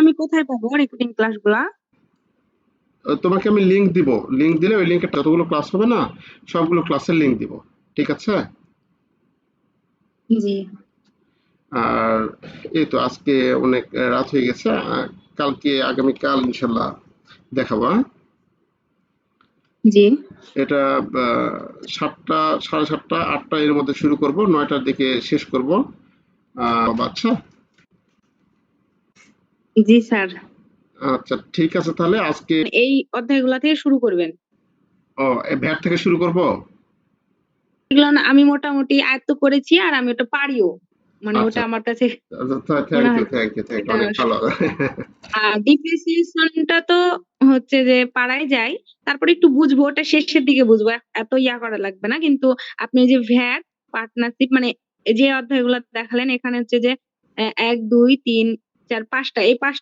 আমি কোথায় পাবো রেকর্ডিং ক্লাসগুলা? তোমাকে আমি লিংক দিব। লিংক দিলে ওই লিংকে যতগুলো ক্লাস হবে না, সবগুলো ক্লাসের লিংক দিব। ঠিক আছে? জি। আর এই তো আজকে অনেক রাত হয়ে গেছে। কালকে আগামীকাল ইনশাআল্লাহ দেখাবো, হ্যাঁ? জি। এটা সাতটা সাড়ে সাতটা আটটা এর মধ্যে শুরু করব। নয়টার দিকে শেষ করব। আচ্ছা? জি, স্যার। আচ্ছা ঠিক আছে তাহলে আজকে এই অধ্যায়গুলা থেকে শুরু করবেন। ও ভ্যাট থেকে শুরু করব? এগুলো আমি মোটামুটি আয়ত্ত করেছি আর আমি ওটা পারিও। মানে ওটা আচ্ছা। আমার কাছে ডিপ্রিসিয়েশনটা তো হচ্ছে যে পারাই যায়। তারপরে একটু বুঝব ওটা শেষের দিকে বুঝব। এত ইয়া করা লাগবে না। কিন্তু আপনি যে ভ্যাট, পার্টনারশিপ মানে যে অধ্যায়গুলা দেখালেন এখানে হচ্ছে যে এ ১, ২, ৩, ৪, ৫ টা এই ৫